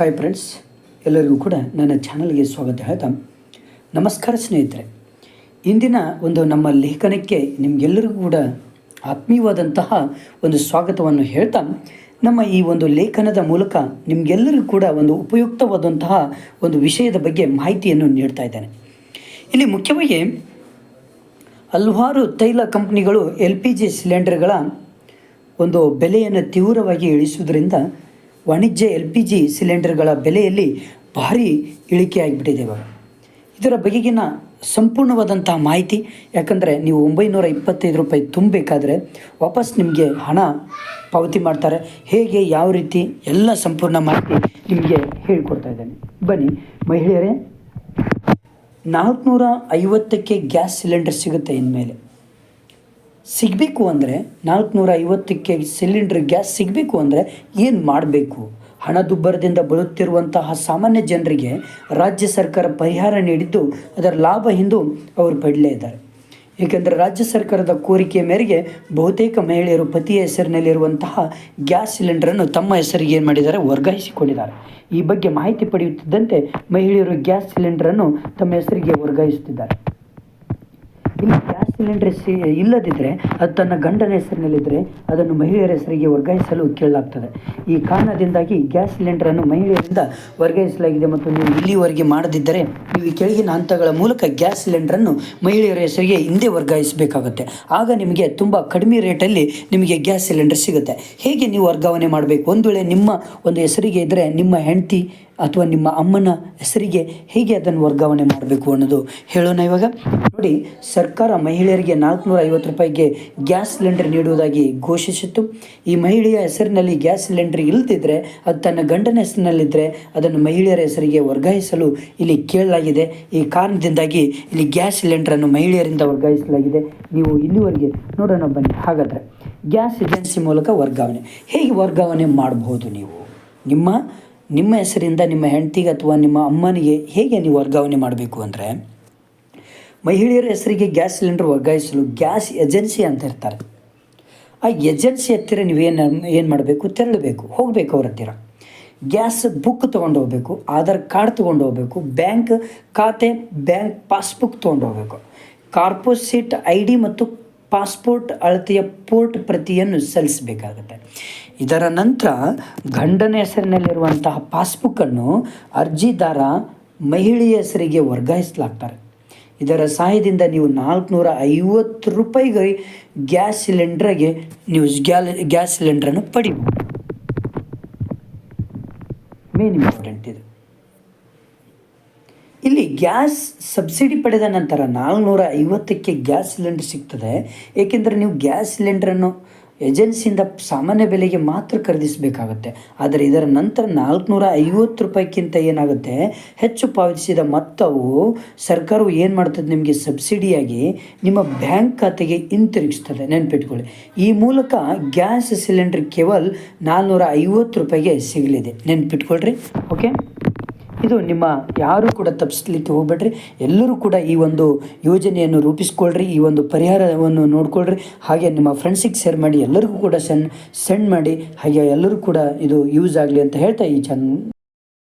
Hi friends ಎಲ್ಲರಿಗೂ ಕೂಡ ನನ್ನ ಚಾನಲ್ಗೆ ಸ್ವಾಗತ ಹೇಳ್ತಾ ನಮಸ್ಕಾರ ಸ್ನೇಹಿತರೆ. ಇಂದಿನ ಒಂದು ನಮ್ಮ ಲೇಖನಕ್ಕೆ ನಿಮಗೆಲ್ಲರಿಗೂ ಕೂಡ ಆತ್ಮೀಯವಾದಂತಹ ಒಂದು ಸ್ವಾಗತವನ್ನು ಹೇಳ್ತಾ ನಮ್ಮ ಈ ಒಂದು ಲೇಖನದ ಮೂಲಕ ನಿಮಗೆಲ್ಲರಿಗೂ ಕೂಡ ಒಂದು ಉಪಯುಕ್ತವಾದಂತಹ ಒಂದು ವಿಷಯದ ಬಗ್ಗೆ ಮಾಹಿತಿಯನ್ನು ನೀಡ್ತಾ ಇದ್ದೇನೆ. ಇಲ್ಲಿ ಮುಖ್ಯವಾಗಿ ಹಲವಾರು ತೈಲ ಕಂಪ್ನಿಗಳು ಎಲ್ ಪಿ ಜಿ ಸಿಲಿಂಡರ್ಗಳ ಒಂದು ಬೆಲೆಯನ್ನು ತೀವ್ರವಾಗಿ ಇಳಿಸುವುದರಿಂದ ವಾಣಿಜ್ಯ ಎಲ್ ಪಿ ಜಿ ಸಿಲಿಂಡರ್ಗಳ ಬೆಲೆಯಲ್ಲಿ ಭಾರಿ ಇಳಿಕೆ ಆಗಿಬಿಟ್ಟಿದೆ ಇವಾಗ ಇದರ ಬಗೆಗಿನ ಸಂಪೂರ್ಣವಾದಂತಹ ಮಾಹಿತಿ, ಯಾಕಂದರೆ ನೀವು ಒಂಬೈನೂರ ಇಪ್ಪತ್ತೈದು ರೂಪಾಯಿ ತುಂಬಬೇಕಾದ್ರೆ ವಾಪಸ್ ನಿಮಗೆ ಹಣ ಪಾವತಿ ಮಾಡ್ತಾರೆ. ಹೇಗೆ, ಯಾವ ರೀತಿ, ಎಲ್ಲ ಸಂಪೂರ್ಣ ಮಾಹಿತಿ ನಿಮಗೆ ಹೇಳಿಕೊಡ್ತಾ ಇದ್ದೇನೆ. ಬನ್ನಿ, ಮಹಿಳೆಯರೇ, ನಾಲ್ಕುನೂರ ಐವತ್ತಕ್ಕೆ ಗ್ಯಾಸ್ ಸಿಲಿಂಡರ್ ಸಿಗುತ್ತೆ ಇನ್ಮೇಲೆ. ಸಿಗಬೇಕು ಅಂದರೆ ನಾಲ್ಕುನೂರ ಐವತ್ತಕ್ಕೆ ಸಿಲಿಂಡರ್ ಗ್ಯಾಸ್ ಸಿಗಬೇಕು ಅಂದರೆ ಏನು ಮಾಡಬೇಕು? ಹಣದುಬ್ಬರದಿಂದ ಬಳುತ್ತಿರುವಂತಹ ಸಾಮಾನ್ಯ ಜನರಿಗೆ ರಾಜ್ಯ ಸರ್ಕಾರ ಪರಿಹಾರ ನೀಡಿದ್ದು ಅದರ ಲಾಭ ಹಿಂದು ಅವರು ಪಡಲೇ ಇದ್ದಾರೆ. ಏಕೆಂದರೆ ರಾಜ್ಯ ಸರ್ಕಾರದ ಕೋರಿಕೆಯ ಮೇರೆಗೆ ಬಹುತೇಕ ಮಹಿಳೆಯರು ಪತಿಯ ಹೆಸರಿನಲ್ಲಿರುವಂತಹ ಗ್ಯಾಸ್ ಸಿಲಿಂಡರನ್ನು ತಮ್ಮ ಹೆಸರಿಗೆ ಏನು ಮಾಡಿದ್ದಾರೆ? ವರ್ಗಾಯಿಸಿಕೊಂಡಿದ್ದಾರೆ. ಈ ಬಗ್ಗೆ ಮಾಹಿತಿ ಪಡೆಯುತ್ತಿದ್ದಂತೆ ಮಹಿಳೆಯರು ಗ್ಯಾಸ್ ಸಿಲಿಂಡರನ್ನು ತಮ್ಮ ಹೆಸರಿಗೆ ವರ್ಗಾಯಿಸುತ್ತಿದ್ದಾರೆ. ಗ್ಯಾಸ್ ಸಿಲಿಂಡರ್ ಸಿ ಇಲ್ಲದಿದ್ದರೆ ಅದು ತನ್ನ ಗಂಡನ ಹೆಸರಿನಲ್ಲಿದ್ದರೆ ಅದನ್ನು ಮಹಿಳೆಯರ ಹೆಸರಿಗೆ ವರ್ಗಾಯಿಸಲು ಕೇಳಲಾಗ್ತದೆ. ಈ ಕಾರಣದಿಂದಾಗಿ ಗ್ಯಾಸ್ ಸಿಲಿಂಡರನ್ನು ಮಹಿಳೆಯರಿಂದ ವರ್ಗಾಯಿಸಲಾಗಿದೆ ಮತ್ತು ನೀವು ಇಲ್ಲಿವರೆಗೆ ಮಾಡದಿದ್ದರೆ ನೀವು ಕೆಳಗಿನ ಹಂತಗಳ ಮೂಲಕ ಗ್ಯಾಸ್ ಸಿಲಿಂಡರನ್ನು ಮಹಿಳೆಯರ ಹೆಸರಿಗೆ ಹಿಂದೆ ವರ್ಗಾಯಿಸಬೇಕಾಗುತ್ತೆ. ಆಗ ನಿಮಗೆ ತುಂಬ ಕಡಿಮೆ ರೇಟಲ್ಲಿ ನಿಮಗೆ ಗ್ಯಾಸ್ ಸಿಲಿಂಡರ್ ಸಿಗುತ್ತೆ. ಹೇಗೆ ನೀವು ವರ್ಗಾವಣೆ ಮಾಡಬೇಕು? ಒಂದು ವೇಳೆ ನಿಮ್ಮ ಒಂದು ಹೆಸರಿಗೆ ಇದ್ದರೆ ನಿಮ್ಮ ಹೆಂಡತಿ ಅಥವಾ ನಿಮ್ಮ ಅಮ್ಮನ ಹೆಸರಿಗೆ ಹೇಗೆ ಅದನ್ನು ವರ್ಗಾವಣೆ ಮಾಡಬೇಕು ಅನ್ನೋದು ಹೇಳೋಣ ಇವಾಗ. ನೋಡಿ, ಸರ್ಕಾರ ಮಹಿಳೆಯರಿಗೆ ನಾಲ್ಕುನೂರ ಐವತ್ತು ರೂಪಾಯಿಗೆ ಗ್ಯಾಸ್ ಸಿಲಿಂಡರ್ ನೀಡುವುದಾಗಿ ಘೋಷಿಸಿತ್ತು. ಈ ಮಹಿಳೆಯ ಹೆಸರಿನಲ್ಲಿ ಗ್ಯಾಸ್ ಸಿಲಿಂಡರ್ ಇಲ್ಲದಿದ್ದರೆ ಅದು ತನ್ನ ಗಂಡನ ಹೆಸರಿನಲ್ಲಿದ್ದರೆ ಅದನ್ನು ಮಹಿಳೆಯರ ಹೆಸರಿಗೆ ವರ್ಗಾಯಿಸಲು ಇಲ್ಲಿ ಕೇಳಲಾಗಿದೆ. ಈ ಕಾರಣದಿಂದಾಗಿ ಇಲ್ಲಿ ಗ್ಯಾಸ್ ಸಿಲಿಂಡರನ್ನು ಮಹಿಳೆಯರಿಂದ ವರ್ಗಾಯಿಸಲಾಗಿದೆ. ನೀವು ಇಲ್ಲಿವರೆಗೆ ನೋಡೋಣ ಬನ್ನಿ. ಹಾಗಾದರೆ ಗ್ಯಾಸ್ ಏಜೆನ್ಸಿ ಮೂಲಕ ವರ್ಗಾವಣೆ. ಹೇಗೆ ವರ್ಗಾವಣೆ ಮಾಡಬಹುದು ನೀವು? ನಿಮ್ಮ ನಿಮ್ಮ ಹೆಸರಿಂದ ನಿಮ್ಮ ಹೆಂಡತಿಗೆ ಅಥವಾ ನಿಮ್ಮ ಅಮ್ಮನಿಗೆ ಹೇಗೆ ನೀವು ವರ್ಗಾವಣೆ ಮಾಡಬೇಕು ಅಂದರೆ, ಮಹಿಳೆಯರ ಹೆಸರಿಗೆ ಗ್ಯಾಸ್ ಸಿಲಿಂಡರ್ ವರ್ಗಾಯಿಸಲು ಗ್ಯಾಸ್ ಏಜೆನ್ಸಿ ಅಂತ ಇರ್ತಾರೆ. ಆ ಏಜೆನ್ಸಿ ಹತ್ತಿರ ನೀವೇನು ಏನು ಮಾಡಬೇಕು? ತೆರಳಬೇಕು. ಹೋಗಬೇಕು ಅವ್ರ ಹತ್ತಿರ. ಗ್ಯಾಸ್ ಬುಕ್ ತೊಗೊಂಡು ಹೋಗಬೇಕು, ಆಧಾರ್ ಕಾರ್ಡ್ ತೊಗೊಂಡು ಹೋಗಬೇಕು, ಬ್ಯಾಂಕ್ ಖಾತೆ, ಬ್ಯಾಂಕ್ ಪಾಸ್ಬುಕ್ ತೊಗೊಂಡು ಹೋಗಬೇಕು. ಕಾರ್ಪೋಸಿಟ್ ಐ ಡಿ ಮತ್ತು ಪಾಸ್ಪೋರ್ಟ್ ಅಳತೆಯ ಪೋರ್ಟ್ ಪ್ರತಿಯನ್ನು ಸಲ್ಲಿಸಬೇಕಾಗುತ್ತೆ. ಇದರ ನಂತರ ಗಂಡನ ಹೆಸರಿನಲ್ಲಿರುವಂತಹ ಪಾಸ್ಬುಕ್ಕನ್ನು ಅರ್ಜಿದಾರ ಮಹಿಳೆಯ ಹೆಸರಿಗೆ ವರ್ಗಾಯಿಸಲಾಗ್ತಾರೆ. ಇದರ ಸಹಾಯದಿಂದ ನೀವು ನಾಲ್ಕುನೂರ ಐವತ್ತು ರೂಪಾಯಿಗೆ ಗ್ಯಾಸ್ ಸಿಲಿಂಡ್ರಿಗೆ ನೀವು ಗ್ಯಾಲ್, ಗ್ಯಾಸ್ ಸಿಲಿಂಡ್ರನ್ನು ಪಡಿಬೋದು ಮೇನ್ ಇಂಪಾರ್ಟೆಂಟ್ ಇದು. ಇಲ್ಲಿ ಗ್ಯಾಸ್ ಸಬ್ಸಿಡಿ ಪಡೆದ ನಂತರ ನಾಲ್ಕುನೂರ ಐವತ್ತಕ್ಕೆ ಗ್ಯಾಸ್ ಸಿಲಿಂಡರ್ ಸಿಗ್ತದೆ. ಏಕೆಂದರೆ ನೀವು ಗ್ಯಾಸ್ ಸಿಲಿಂಡರನ್ನು ಏಜೆನ್ಸಿಯಿಂದ ಸಾಮಾನ್ಯ ಬೆಲೆಗೆ ಮಾತ್ರ ಖರೀದಿಸಬೇಕಾಗುತ್ತೆ. ಆದರೆ ಇದರ ನಂತರ ನಾಲ್ಕುನೂರ ಐವತ್ತು ರೂಪಾಯಿಗಿಂತ ಏನಾಗುತ್ತೆ? ಹೆಚ್ಚು ಪಾವತಿಸಿದ ಮೊತ್ತವು ಸರ್ಕಾರವು ಏನು ಮಾಡ್ತದೆ ನಿಮಗೆ ಸಬ್ಸಿಡಿಯಾಗಿ ನಿಮ್ಮ ಬ್ಯಾಂಕ್ ಖಾತೆಗೆ ಹಿಂತಿರುಗಿಸ್ತದೆ. ನೆನ್ಪಿಟ್ಕೊಳ್ಳಿ. ಈ ಮೂಲಕ ಗ್ಯಾಸ್ ಸಿಲಿಂಡರ್ ಕೇವಲ ನಾಲ್ನೂರ ಐವತ್ತು ರೂಪಾಯಿಗೆ ಸಿಗಲಿದೆ. ನೆನ್ಪಿಟ್ಕೊಳ್ರಿ. ಓಕೆ? ಇದು ನಿಮ್ಮ ಯಾರು ಕೂಡ ತಪ್ಪಿಸ್ಲಿಕ್ಕೆ ಹೋಗ್ಬೇಡ್ರಿ. ಎಲ್ಲರೂ ಕೂಡ ಈ ಒಂದು ಯೋಜನೆಯನ್ನು ರೂಪಿಸ್ಕೊಳ್ರಿ, ಈ ಒಂದು ಪರಿಹಾರವನ್ನು ನೋಡ್ಕೊಳ್ರಿ. ಹಾಗೆ ನಿಮ್ಮ ಫ್ರೆಂಡ್ಸಿಗೆ ಶೇರ್ ಮಾಡಿ, ಎಲ್ಲರಿಗೂ ಕೂಡ ಸೆಂಡ್ ಸೆಂಡ್ ಮಾಡಿ, ಹಾಗೆ ಎಲ್ಲರೂ ಕೂಡ ಇದು ಯೂಸ್ ಆಗಲಿ ಅಂತ ಹೇಳ್ತಾ ಈ ಚಾನ್